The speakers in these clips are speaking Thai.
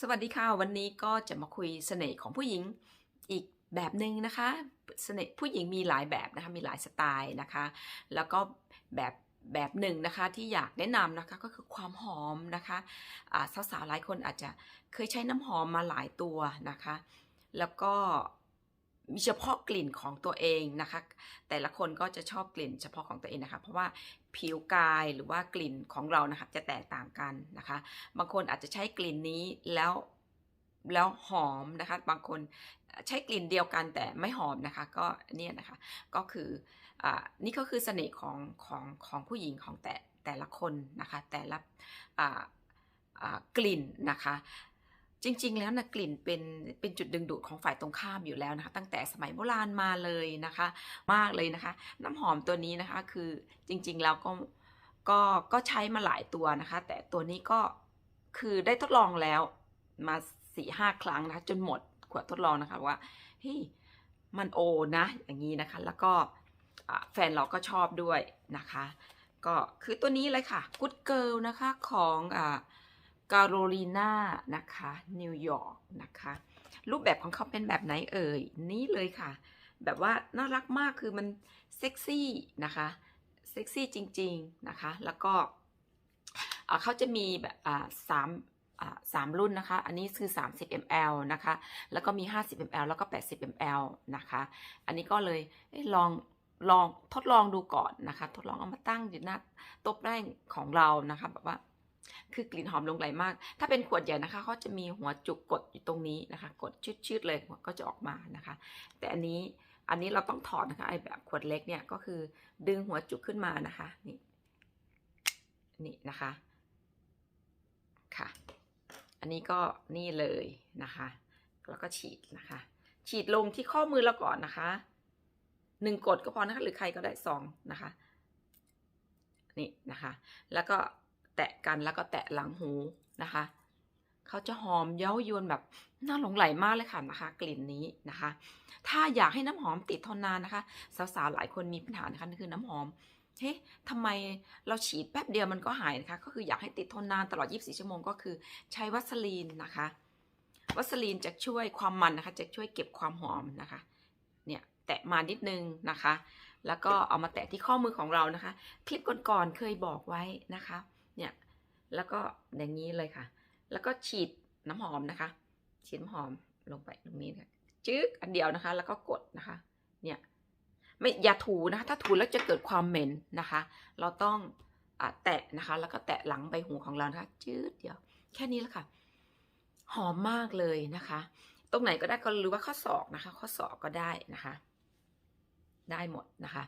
สวัสดีค่ะ วันนี้ก็จะมาคุยเสน่ห์ของผู้หญิงอีกแบบหนึ่งนะคะ เสน่ห์ผู้หญิงมีหลายแบบนะคะ มีหลายสไตล์นะคะ แล้วก็แบบแบบหนึ่งนะคะที่อยากแนะนำนะคะก็คือความหอมนะคะะสาวๆหลายคนอาจจะเคยใช้น้ำหอมมาหลายตัวนะคะ แล้วก็ มีเฉพาะกลิ่นของตัวเองนะคะ แต่ละคนก็จะชอบกลิ่นเฉพาะของตัวเองนะคะ เพราะว่าผิวกายหรือว่ากลิ่นของเรานะคะจะแตกต่างกันนะคะ บางคนอาจจะใช้กลิ่นนี้แล้วแล้วหอมนะคะ บางคนใช้กลิ่นเดียวกันแต่ไม่หอมนะคะ ก็เนี่ยนะคะก็คืออ่านี่ก็คือเสน่ห์ของของของผู้หญิงของแต่แต่ละคนนะคะ แต่ละอ่าอ่ากลิ่นนะคะ จริง ๆ แล้วนะกลิ่นเป็นเป็นจุดดึงดูดของฝ่ายตรงข้ามอยู่แล้วนะคะ ตั้งแต่สมัยโบราณมาเลยนะคะ มากเลยนะคะ น้ำหอมตัวนี้นะคะคือจริงๆแล้วก็ก็ก็ใช้มาหลายตัวนะคะ แต่ตัวนี้ก็คือได้ทดลองแล้วมาสี่ห้าครั้งนะคะจนหมดขวดทดลองนะคะว่าเฮ้ยมันโอนะอย่างนี้นะคะ แล้วก็แฟนเราก็ชอบด้วยนะคะ ก็คือตัวนี้เลยค่ะ Good Girl นะคะของอ่า การลีนานะคะนิวยอร์กนะคะรูปแบบของเขาเป็นแบบไหนเอ่ย นี่เลยค่ะ แบบว่าน่ารักมากคือมันเซ็กซี่นะคะเซ็กซี่จริงๆนะคะ แล้วก็เขาจะมีแบบสามสามรุ่นนะคะ อันนี้คือ 30 ml นะคะ แล้วก็มี 50 ml แล้วก็ 80 ml นะคะ อันนี้ก็เลยเอ้ยลองลองทดลองดูก่อนนะคะ ทดลองเอามาตั้งอยู่หน้าโต๊ะแป้งของเรานะคะแบบว่า คือกลิ่นหอมลงไหลมาก ถ้าเป็นขวดใหญ่นะคะเขาจะมีหัวจุกกดอยู่ตรงนี้นะคะ กดชืดๆเลยก็จะออกมานะคะ แต่อันนี้อันนี้เราต้องถอดนะคะไอแบบขวดเล็กเนี่ยก็คือดึงหัวจุกขึ้นมานะคะนี่นี่นะคะค่ะ อันนี้ก็นี่เลยนะคะ แล้วก็ฉีดนะคะ ฉีดลงที่ข้อมือเราก่อนนะคะหนึ่งกดก็พอนะคะหรือใครก็ได้สองนะคะ นี่นะคะ แล้วก็ แตะกันแล้วก็แตะหลังหูนะคะ เขาจะหอมเย้ายวนแบบน่าหลงไหลมากเลยค่ะนะคะ กลิ่นนี้นะคะ ถ้าอยากให้น้ำหอมติดทนนานนะคะ สาวๆหลายคนมีปัญหานะคะนั่นคือน้ำหอมเฮ้ยทำไมเราฉีดแป๊บเดียวมันก็หายนะคะ ก็คืออยากให้ติดทนนานตลอด 24 ชั่วโมงก็คือใช้วัสลีนนะคะ วัสลีนจะช่วยความมันนะคะ จะช่วยเก็บความหอมนะคะ เนี่ยแตะมานิดนึงนะคะ แล้วก็เอามาแตะที่ข้อมือของเรานะคะ คลิปก่อนๆเคยบอกไว้นะคะ เนี่ยแล้วก็อย่างนี้เลยค่ะ แล้วก็ฉีดน้ำหอมนะคะ ฉีดน้ำหอมลงไปตรงนี้ค่ะจึ๊กอันเดียวนะคะ แล้วก็กดนะคะ เนี่ยไม่อย่าถูนะคะถ้าถูแล้วจะเกิดความเหม็นนะคะ เราต้องอแตะนะคะ แล้วก็แตะหลังใบหูของเรานะคะจืดเดียว แค่นี้แหละค่ะ หอมมากเลยนะคะ ตรงไหนก็ได้ก็หรือว่าข้อศอกนะคะ ข้อศอกก็ได้นะคะ ได้หมดนะคะ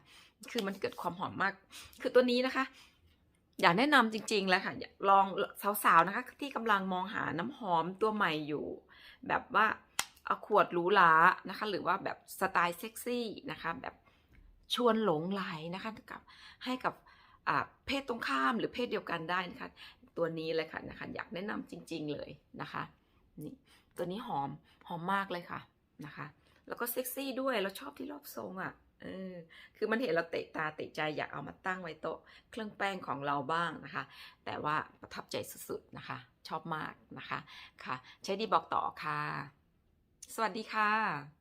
คือมันเกิดความหอมมาก คือตัวนี้นะคะ อยากแนะนำจริง ๆ แล้วค่ะอยากลองสาวๆนะคะ ที่กำลังมองหาน้ำหอมตัวใหม่อยู่ แบบว่าเอาขวดหรูหรานะคะ หรือว่าแบบสไตล์เซ็กซี่นะคะ แบบชวนหลงไหลนะคะกับให้กับเพศตรงข้ามหรือเพศเดียวกันได้นะคะ ตัวนี้เลยค่ะนะคะ อยากแนะนำจริง ๆ เลยนะคะนี่ตัวนี้หอมหอมมากเลยค่ะนะคะ แล้วก็เซ็กซี่ด้วยเราชอบที่รอบทรงอะ เออคือมันเห็นเราเตะตาเตะใจอยากเอามาตั้งไว้โต๊ะเครื่องแป้งของเราบ้างนะคะ แต่ว่าประทับใจสุดๆนะคะ ชอบมากนะคะค่ะ ใช้ดีบอกต่อค่ะ สวัสดีค่ะ